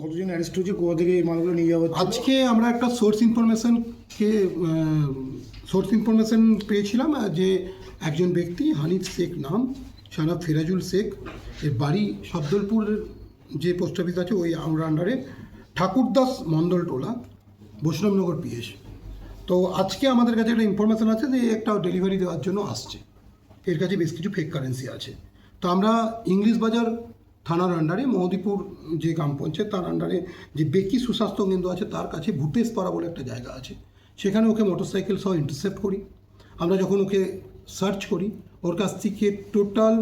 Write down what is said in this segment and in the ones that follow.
কতজন অ্যারেস্ট হয়েছে? কোথা থেকে এই মালগুলো নিয়ে যাওয়া আজকে আমরা একটা সোর্স ইনফরমেশনকে সোর্স ইনফরমেশন পেয়েছিলাম যে একজন ব্যক্তি, হানিফ শেখ নাম সানা ফেরাজুল শেখ, এর বাড়ি শব্দলপুর যে পোস্ট অফিস আছে, ওই আমরা আন্ডারে ঠাকুরদাস মণ্ডল টোলা বৈষ্ণবনগর পিএস তো আজকে আমাদের কাছে একটা ইনফরমেশন আছে যে একটা ডেলিভারি দেওয়ার জন্য আসছে। এর কাছে বেশ কিছু ফেক কারেন্সি আছে। তো আমরা ইংলিশ বাজার থানার আন্ডারে মহদীপুর যে গ্রাম পঞ্চায়েত, তার আন্ডারে যে বেকি সুস্বাস্থ্য কেন্দ্র আছে, তার কাছে ভূতেশপাড়া বলে একটা জায়গা আছে। সেখানে ওকে মোটরসাইকেল সহ ইন্টারসেপ্ট করি। আমরা যখন ওকে সার্চ করি, ওর কাছ থেকে টোটাল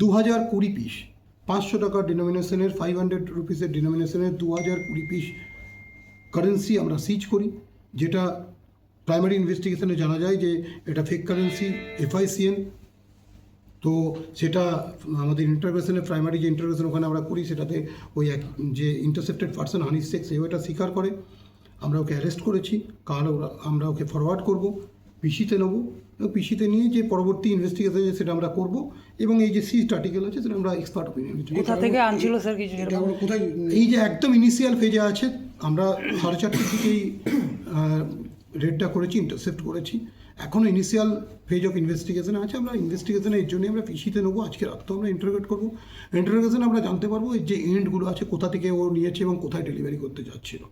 দু হাজার কুড়ি পিস পাঁচশো টাকার ডিনোমিনেশনের ফাইভ হান্ড্রেড রুপিসের ডিনোমিনেশনের দু হাজার কুড়ি পিস কারেন্সি আমরা সিজ করি, যেটা প্রাইমারি ইনভেস্টিগেশনে জানা যায় যে এটা ফেক কারেন্সি এফআইসিএন তো সেটা আমাদের ইন্টারভেশনে প্রাইমারি যে ইন্টারভেশন ওখানে আমরা করি সেটাতে ওই এক যে ইন্টারসেপ্টেড পার্সন হানিফ শেখ সেও এটা স্বীকার করে। আমরা ওকে অ্যারেস্ট করেছি। কাল ওরা- আমরা ওকে ফরওয়ার্ড করব পিসিতে নেব। এবং পিসিতে নিয়ে যে পরবর্তী ইনভেস্টিগেশন সেটা আমরা করব। এবং এই যে সিস্ট আর্টিকেল আছে সেটা আমরা এক্সপার্ট ওপিনিয়ন কোথা থেকে আনছিল স্যার কিছু কোথায় এই যে একদম ইনিশিয়াল ফেজে আছে আমরা সাড়ে চারটে থেকেই রেডটা করেছি ইন্টারসেপ্ট করেছি। এখনও ইনিশিয়াল ফেজ অফ ইনভেস্টিগেশন আছে আমরা ইনভেস্টিগেশনে এর জন্যই আমরা পিসিতে নেব আজকে রাতটাও আমরা ইন্টারোগেট করব। ইন্টারোগেশনে আমরা জানতে পারব এই যে এন্ডগুলো আছে কোথা থেকে ও নিয়েছে এবং কোথায় ডেলিভারি করতে যাচ্ছিল।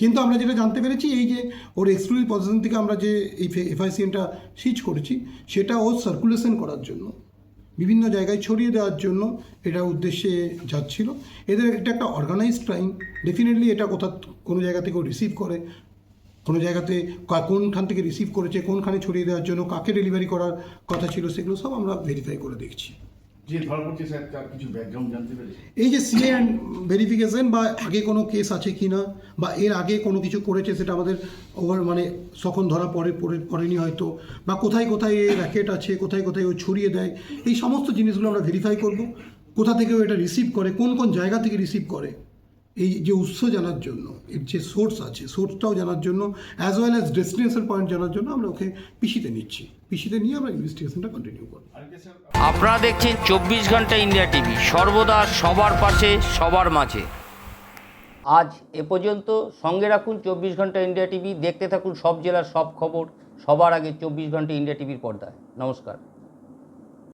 কিন্তু আমরা যেটা জানতে পেরেছি এই যে ওর এক্সক্লুসিভ পজিশন থেকে আমরা যে এই এফআইসিএনটা সিজ করেছি সেটা ও সার্কুলেশন করার জন্য বিভিন্ন জায়গায় ছড়িয়ে দেওয়ার জন্য এটা উদ্দেশ্যে যাচ্ছিল। এদের এটা একটা অর্গানাইজড ক্রাইম ডেফিনেটলি এটা কোথা কোনো জায়গা থেকে রিসিভ করে কোনো জায়গাতে কা- কোনখান থেকে রিসিভ করেছে কোনখানে ছড়িয়ে দেওয়ার জন্য কাকে ডেলিভারি করার কথা ছিল সেগুলো সব আমরা ভেরিফাই করে দেখছি। এই যে সিএ অ্যান্ড ভেরিফিকেশন বা আগে কোনো কেস আছে কি না বা এর আগে কোনো কিছু করেছে সেটা আমাদের ওভার মানে তখন ধরা পড়ে পড়ে- পড়েনি হয়তো বা কোথায় কোথায় এ র্যাকেট আছে কোথায় কোথায় ও ছড়িয়ে দেয় এই সমস্ত জিনিসগুলো আমরা ভেরিফাই করব। কোথা থেকে ও এটা রিসিভ করে কোন কোন জায়গা থেকে রিসিভ করে এই যে উৎস জানার জন্য এর যে সোর্স আছে সোর্সটাও জানার জন্য as well as destination point জানার জন্য আমরা ওকে পিসিতে নিচ্ছি। পিসিতে নিয়ে আমরা ইনভেস্টিগেশনটা কন্টিনিউ করব। আপনারা দেখছেন চব্বিশ ঘণ্টা ইন্ডিয়া টিভি সর্বদা সবার পাশে সবার মাঝে। আজ এ পর্যন্ত সঙ্গে রাখুন চব্বিশ ঘণ্টা ইন্ডিয়া টিভি দেখতে থাকুন সব জেলার সব খবর সবার আগে চব্বিশ ঘণ্টা ইন্ডিয়া টিভির পর্দায়। নমস্কার।